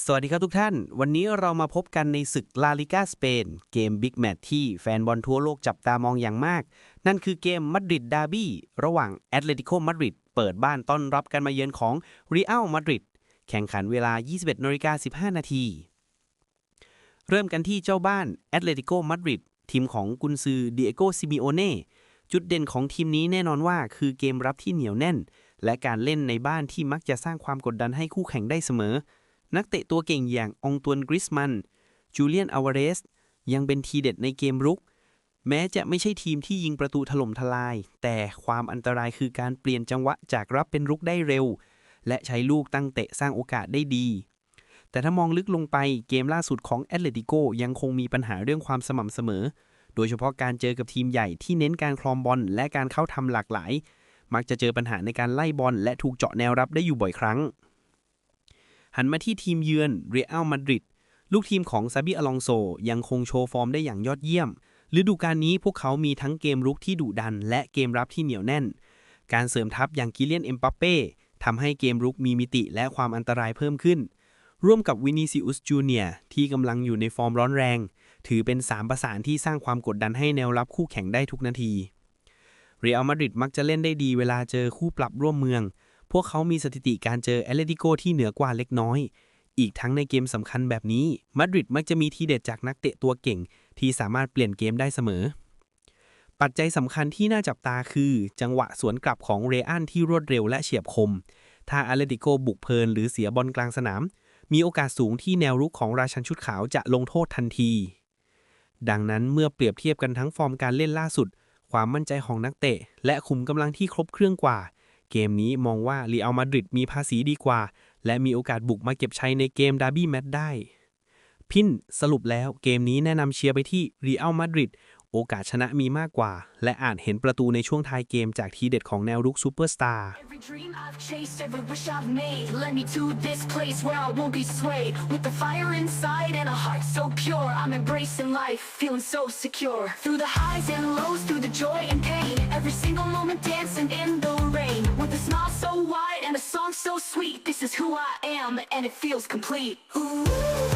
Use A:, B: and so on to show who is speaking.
A: สวัสดีครับทุกท่าน วันนี้เรามาพบกันในศึกลาลิกาสเปน เกมบิ๊กแมตช์ที่แฟนบอลทั่วโลกจับตามองอย่างมาก นั่นคือเกมมาดริดดาร์บี้ระหว่างแอตเลติโกมาดริดเปิดบ้านต้อนรับการมาเยือนของเรอัลมาดริดแข่งขันเวลา 21นาฬิกา15 นาที เริ่มกันที่เจ้าบ้านแอตเลติโกมาดริดทีมของกุนซือเดียโกซิมิโอเน่จุดเด่นของทีมนี้แน่นอนว่าคือเกมรับที่เหนียวแน่น และการเล่นในบ้านที่มักจะสร้างความกดดันให้คู่แข่งได้เสมอ นักเตะตัวเก่งอย่างองตวนกริสมัน จูเลียนอาวาเรส ยังเป็นทีเด็ดในเกมรุก แม้จะไม่ใช่ทีมที่ยิงประตูถล่มทลาย แต่ความอันตรายคือการเปลี่ยนจังหวะจากรับเป็นรุกได้เร็ว และใช้ลูกตั้งเตะสร้างโอกาสได้ดี แต่ถ้ามองลึกลงไปเกมล่าสุดของแอตเลติโกยังคงมีปัญหาเรื่องความสม่ำเสมอ โดยเฉพาะการเจอกับทีมใหญ่ที่เน้นการคลอมบอลและการเข้าทำหลากหลาย มักจะเจอปัญหาในการไล่บอลและถูกเจาะแนวรับได้อยู่บ่อยครั้ง หันมาที่ทีมเยือนเรอัลมาดริดลูกทีมของซาบิอลองโซยังคงโชว์ฟอร์มได้อย่างยอดเยี่ยมฤดูกาลนี้พวกเขามีทั้งเกมรุกที่ดุดัน และเกมรับที่เหนียวแน่น การเสริมทัพอย่างกิเลียนเอ็มปัปเป้ทำให้เกมรุกมีมิติและความอันตรายเพิ่มขึ้น ร่วมกับวินิซิอุสจูเนียที่กำลังอยู่ในฟอร์มร้อนแรง ถือเป็นสามประสานที่สร้างความกดดันให้แนวรับคู่แข่งได้ทุกนาที เรอัลมาดริดมักจะเล่นได้ดีเวลาเจอคู่ปรับร่วมเมือง พวกเขามีสถิติการเจอแอตเลติโกที่เหนือกว่าเล็กน้อย อีกทั้งในเกมสำคัญแบบนี้ มาดริดมักจะมีทีเด็ดจากนักเตะตัวเก่ง ที่สามารถเปลี่ยนเกมได้เสมอ ปัจจัยสำคัญที่น่าจับตาคือ จังหวะสวนกลับของเรอันที่รวดเร็วและเฉียบคม ถ้าแอตเลติโกบุกเพลินหรือเสียบอลกลางสนาม มีโอกาสสูงที่แนวรุกของราชันชุดขาวจะลงโทษทันที ดังนั้นเมื่อเปรียบเทียบกันทั้งฟอร์มการเล่นล่าสุด ความมั่นใจของนักเตะ และขุมกำลังที่ครบเครื่องกว่า เกมนี้มองว่าเรอัลมาดริดมีภาษีดีกว่า และมีโอกาสบุกมาเก็บใช้ในเกมดาร์บี้แมตช์ได้ พินสรุปแล้วเกมนี้แนะนำเชียร์ไปที่เรอัลมาดริดโอกาสชนะมีมากกว่า และอาจเห็นประตูในช่วงท้ายเกมจากทีเด็ดของแนวรุกซูเปอร์สตาร์
B: Every. Smile so wide and a song so sweet, this is who I am, and it feels complete. Ooh.